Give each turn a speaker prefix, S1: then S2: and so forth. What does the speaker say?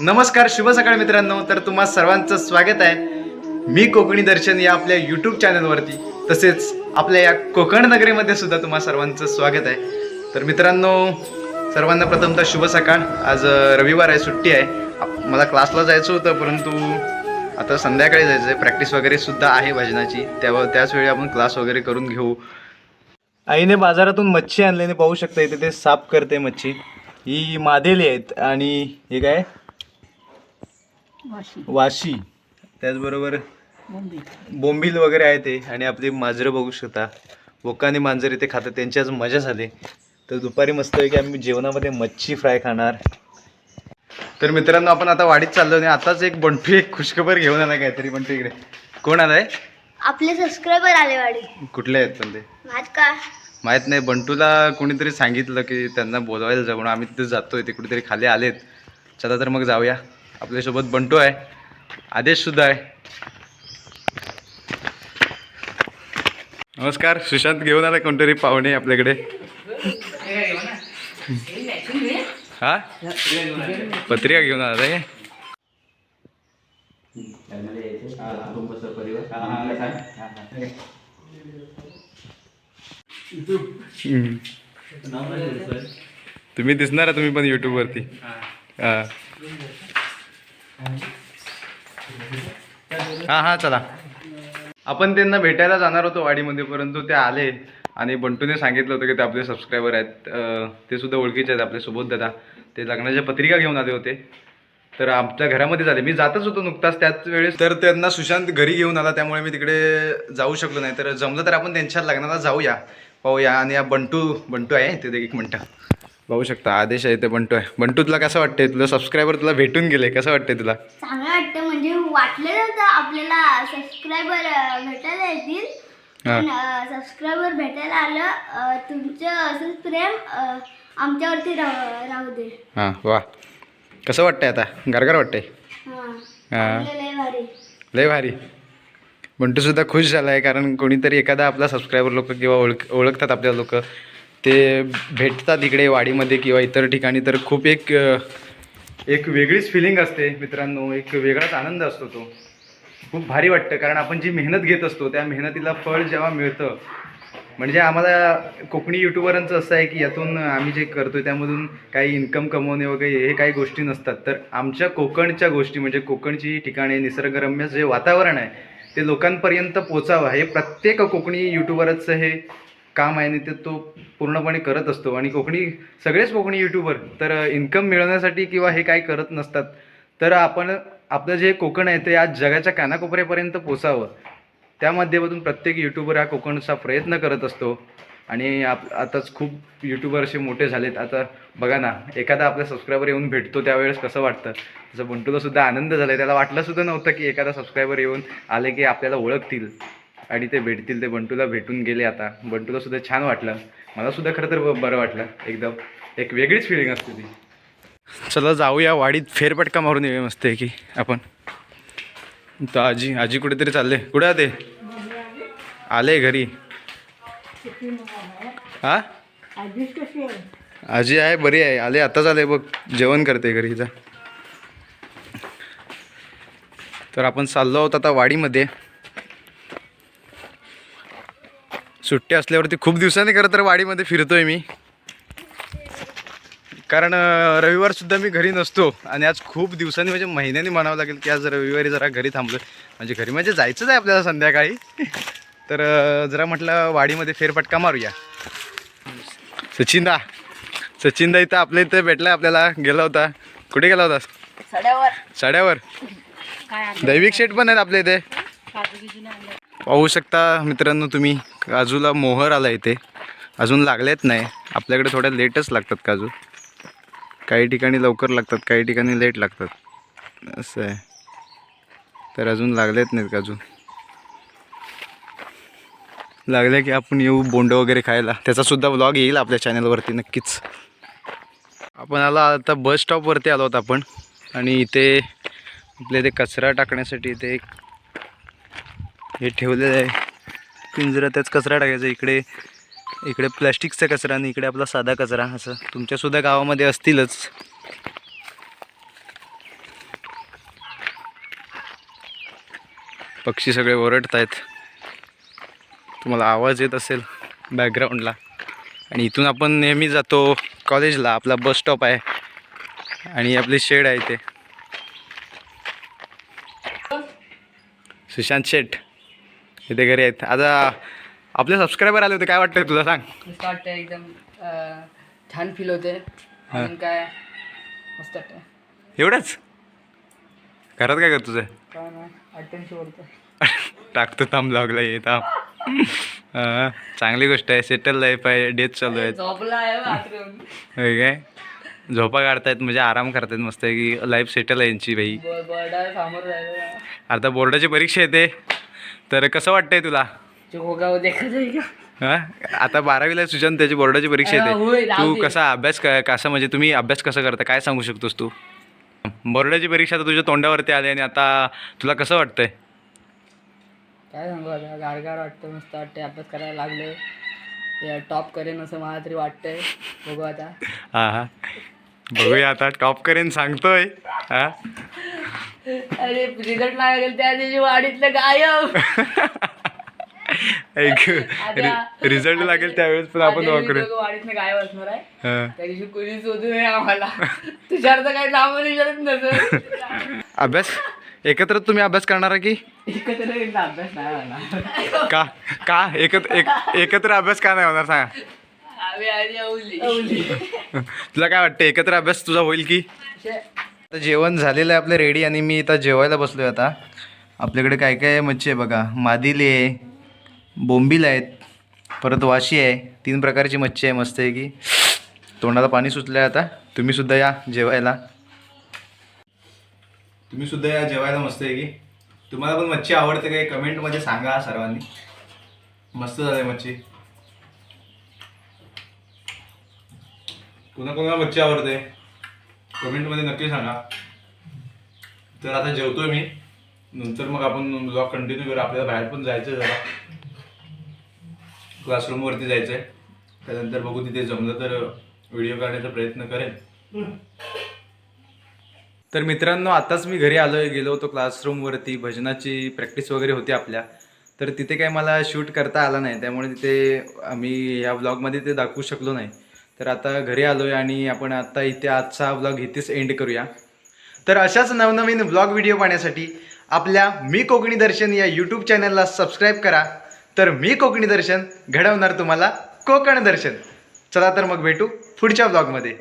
S1: नमस्कार शुभ सकाळ मित्रांनो. तर तुम्हा सर्वांचं स्वागत आहे. मी कोकणी दर्शन या आपल्या यूट्यूब चॅनलवरती तसेच आपल्या या कोकण नगरीमध्ये सुद्धा तुम्हा सर्वांचं स्वागत आहे. तर मित्रांनो सर्वांना प्रथमतः शुभ सकाळ. आज रविवार आहे सुट्टी आहे. मला क्लासला जायचं होतं परंतु आता संध्याकाळी जायचं आहे प्रॅक्टिस वगैरे सुद्धा आहे भजनाची. त्यावर त्याच वेळी आपण क्लास वगैरे करून घेऊ. आईने बाजारातून मच्छी आणल्याने पाहू शकता इथे ते साफ करते मच्छी. ही मादेली आहेत आणि हे काय?
S2: वाशी.
S1: वाशी. त्याचबरोबर बोंबील. वगैरे आहे ते आणि आपली मांजरं बघू शकता. बोका आणि मांजर इथे खातात त्यांची आज मजा झाली तर दुपारी मस्त आहे की आम्ही जेवणामध्ये मच्छी फ्राय खाणार. तर मित्रांनो आपण आता वाडीत चाललो आणि आताच एक बंटू एक खुशखबर घेऊन आला काहीतरी. बंटू इकडे. कोण आलाय?
S3: आपले सबस्क्रायबर आले वाडी
S1: कुठले आहेत पण ते
S3: माहीत का?
S1: माहीत नाही. बंटूला कोणीतरी सांगितलं की त्यांना बोलवायला जाऊ म्हणून. आम्ही तिथे जातोय ते कुठेतरी खाली आलेत. चला तर मग जाऊया. आपल्यासोबत बंटू आहे. आदेशसुद्धा आहे. नमस्कार सुशांत घेऊन आला कोणतरी पाहुणे आपल्याकडे? हा? पत्रिका घेऊन आला रे तुम्ही दिसणार तुम्ही पण युट्यूबवरती हा. हां हां चला. आपण त्यांना भेटायला जाणार होतो वाडीमध्ये परंतु ते आले आणि बंटूने सांगितलं होतं की ते आपले सबस्क्रायबर आहेत. ते सुद्धा ओळखीचे आहेत आपल्यासोबत दादा. ते लग्नाच्या पत्रिका घेऊन आले होते. तर आमच्या घरामध्ये झाले. मी जातच होतो नुकताच त्याच वेळेस. तर त्यांना सुशांत घरी घेऊन आला त्यामुळे मी तिकडे जाऊ शकलो नाही. तर जमलं तर आपण त्यांच्या लग्नाला जाऊया पाहूया. आणि या बंटू बंटू आहे. ते एक मिनटं. पाहू शकता आदेश आहे ते बंटू आहे. बंटू तुला कसं वाटतंय? तुला सबस्क्रायबर तुला भेटून गेले कसं वाटतंय तुला?
S3: चांगलं वाटतं म्हणजे वाटलं नव्हतं आपल्याला सबस्क्रायबर भेटायला येतील.
S1: हा.
S3: सबस्क्रायबर भेटायला आलं अं, तुमचं असंच प्रेम अं, आमच्यावरती राहू राहू दे.
S1: हां वा. कसं वाटतंय आता? गारगार वाटतंय?
S3: हां.
S1: हा.
S3: लय भारी.
S1: लय भारी. सुद्धा खुश झाला आहे कारण कोणीतरी एखादा आपला सबस्क्रायबर लोक किंवा ओळख ओळखतात आपल्या लोक. ते भेटतात इकडे वाडीमध्ये किंवा इतर ठिकाणी तर खूप एक एक वेगळीच फिलिंग असते मित्रांनो एक वेगळाच आनंद असतो तो. खूप भारी वाटतं कारण आपण जी मेहनत घेत असतो त्या मेहनतीला फळ जेव्हा मिळतं म्हणजे आम्हाला कोकणी यूट्यूबरांचं असं आहे की यातून आम्ही जे करतो त्यामधून काही इन्कम कमवणे वगैरे हे काही गोष्टी नसतात. तर आमच्या कोकणच्या गोष्टी म्हणजे कोकणची ठिकाणे निसर्गरम्य जे वातावरण आहे ते लोकांपर्यंत पोचावं हे प्रत्येक कोकणी यूट्यूबरचं हे काम आहे आणि ते तो पूर्णपणे करत असतो. आणि कोकणी सगळेच कोकणी युट्यूबर तर इन्कम मिळवण्यासाठी किंवा हे काही करत नसतात. तर आपण आपलं जे कोकण आहे ते आज जगाच्या कानाकोपऱ्यापर्यंत पोचावं. त्या माध्यमातून प्रत्येक यूट्यूबर हा कोकणचा प्रयत्न करत असतो. आणि आप आताच खूप यूट्यूबर असे मोठे झालेत. आता बघा ना एखादा आपला सबस्क्रायबर येऊन भेटतो त्यावेळेस कसं वाटतं? जसं बंटूला सुद्धा आनंद झाला आहे त्याला वाटलं सुद्धा नव्हतं की एखादा सबस्क्रायबर येऊन आले की आपल्याला ओळखतील. आणि ते भेटतील ते बंटूला भेटून गेले आता. बंटूला सुद्धा छान वाटलं. मला सुद्धा खरं तर बरं वाटलं. एकदम. एक वेगळीच फिलिंग असते ती. चला जाऊया वाडीत. फेरपटका मारून येऊया मस्त आहे की आपण. तर आजी आजी कुठेतरी चालले. कुठे आते आले घरी. हा? आजी आहे बरी आहे. आले आताच आले. बघ जेवण करते घरी जा. तर आपण चाललो आहोत आता वाडीमध्ये. सुट्टी असल्यावरती खूप दिवसांनी खरं तर वाडीमध्ये फिरतोय मी. कारण अं, रविवार सुद्धा मी घरी नसतो आणि आज खूप दिवसांनी म्हणजे महिन्यानी म्हणावं लागेल की आज रविवारी जरा घरी थांबलो म्हणजे घरी म्हणजे जायचंच आहे आपल्याला संध्याकाळी. तर जरा म्हटलं वाडीमध्ये फेरफटका मारूया. सचिनदा सचिनदा इथं आपल्या इथं भेटला आपल्याला. गेला होता. कुठे गेला होतास?
S2: सड्यावर.
S1: साड्यावर. दैविक शेट पण आहेत आपल्या इथे. पाहू शकता मित्रांनो तुम्ही काजूला मोहर आला इथे. अजून लागलेत नाही. आपल्याकडे थोड्या लेटच लागतात काजू. काही ठिकाणी लवकर लागतात काही ठिकाणी लेट लागतात. असं आहे. तर अजून लागलेत नाहीत काजू. लागले की आपण येऊ बोंड वगैरे खायला. त्याचासुद्धा ब्लॉग येईल आपल्या चॅनलवरती नक्कीच. आपण आला आता बस स्टॉपवरती आलो होतो आपण. आणि इथे आपल्या इथे कचरा टाकण्यासाठी इथे एक हे ठेवलेलं आहे. पिंजरा त्याच कचरा टाकायचा इकडे. इकडे प्लॅस्टिकचा कचरा आणि इकडे आपला साधा कचरा. असं तुमच्यासुद्धा गावामध्ये असतीलच. पक्षी सगळे ओरडत आहेत तुम्हाला आवाज येत असेल बॅकग्राऊंडला आणि इथून आपण नेहमी जातो कॉलेजला आपला बस स्टॉप आहे. आणि आपली शेड आहे ते सुशांत शेठ. इथे घरी आहेत. आता आपले सबस्क्रायबर आले होते काय वाटतंय तुला सांग?
S2: मस्त वाटतं एकदम अं, छान फील होते. अजून काय? मस्त वाटतं
S1: एवढंच? घरात काय कर तुझं
S2: काय नाही अठ्ठ्याऐंशी बोलतो
S1: टाकतो थांब लागला ये थांब. हा, चांगली गोष्ट आहे सेटल लाईफ आहे डेथ चालू आहेत.
S2: आहे बाथरूम.
S1: होय काय? झोपा काढतायत म्हणजे आराम करतायत मस्त की लाईफ सेटल आहे यांची बाई.
S2: बर्डा समोर जायचं.
S1: आता बोर्डाची परीक्षा येते तर कसं वाटतंय तुला?
S2: जो होगा वो देखा जाएगा.
S1: हा? आता बारावीला सुशांत त्याची बोर्डाची परीक्षा
S2: होय,
S1: येते
S2: राहू
S1: तू
S2: दे.
S1: कसा अभ्यास क- कसा म्हणजे तुम्ही अभ्यास कसं करता काय सांगू शकतोस तू? बोर्डाची परीक्षा तर तुझ्या तोंडावरती आली आणि आता तुला कसं वाटतंय?
S2: काय सांगू आता गारगार वाटतं मस्त वाटते अभ्यास करायला लागले टॉप करेन असं मला तरी वाटतंय. बघू आता.
S1: हा हा. बघूया आता टॉप करेन सांगतोय. हा?
S2: अरे रिझल्ट लागेल त्या दिवशी वाडीतलं गायब.
S1: रिझल्ट लागेल त्यावेळेस पण आपण
S2: वाडीतनं गायब असणार आहे. त्या दिवशी कोणी शोधू नये आम्हाला. तुझ्यावर तर काही विचारत
S1: अभ्यास एकत्र तुम्ही अभ्यास करणार की?
S2: एकत्र अभ्यास नाही होणार.
S1: का? का? एकत्र एक एकत्र अभ्यास का नाही होणार? सांगा. तुला काय वाटतं एकत्र अभ्यास तुझा होईल की? आता जेवण झालेलं आहे आपलं रेडी आणि मी इथं जेवायला बसलोय आता. आपल्याकडे काय काय आहे मच्छी आहे बघा. मादिली आहे बोंबील आहेत परत वाशी आहे. तीन प्रकारची मच्छी आहे मस्त आहे की. तोंडाला पाणी सुटलं आहे आता. तुम्ही सुद्धा या जेवायला. तुम्ही सुद्धा या जेवायला मस्त आहे की. तुम्हाला पण मच्छी आवडते काय कमेंटमध्ये सांगा सर्वांनी. मस्त झालं मच्छी. पुन्हा कोणाला मच्छी आवडते? कमेंटमध्ये नक्की सांगा. तर आता जेवतोय मी. नंतर मग आपण ब्लॉग कंटिन्यू करू आपल्याला बाहेर पण जायचं जरा. क्लासरूमवरती जायचं आहे त्यानंतर बघू तिथे जमलं तर व्हिडिओ काढण्याचा प्रयत्न करेन. तर मित्रांनो आताच मी घरी आलो गेलो होतो क्लासरूमवरती भजनाची प्रॅक्टिस वगैरे होती आपल्या. तर तिथे काही मला शूट करता आला नाही. त्यामुळे तिथे आम्ही या ब्लॉगमध्ये ते दाखवू शकलो नाही. तर आता घरी आलो आहे आणि आपण आता इथे आजचा ब्लॉग इथेच एंड करूया. तर अशाच नवनवीन ब्लॉग व्हिडिओ पाहण्यासाठी आपल्या मी कोकणी दर्शन या यूट्यूब चॅनलला सबस्क्राईब करा. तर मी कोकणी दर्शन घडवणार तुम्हाला कोकण दर्शन. चला तर मग भेटू पुढच्या ब्लॉगमध्ये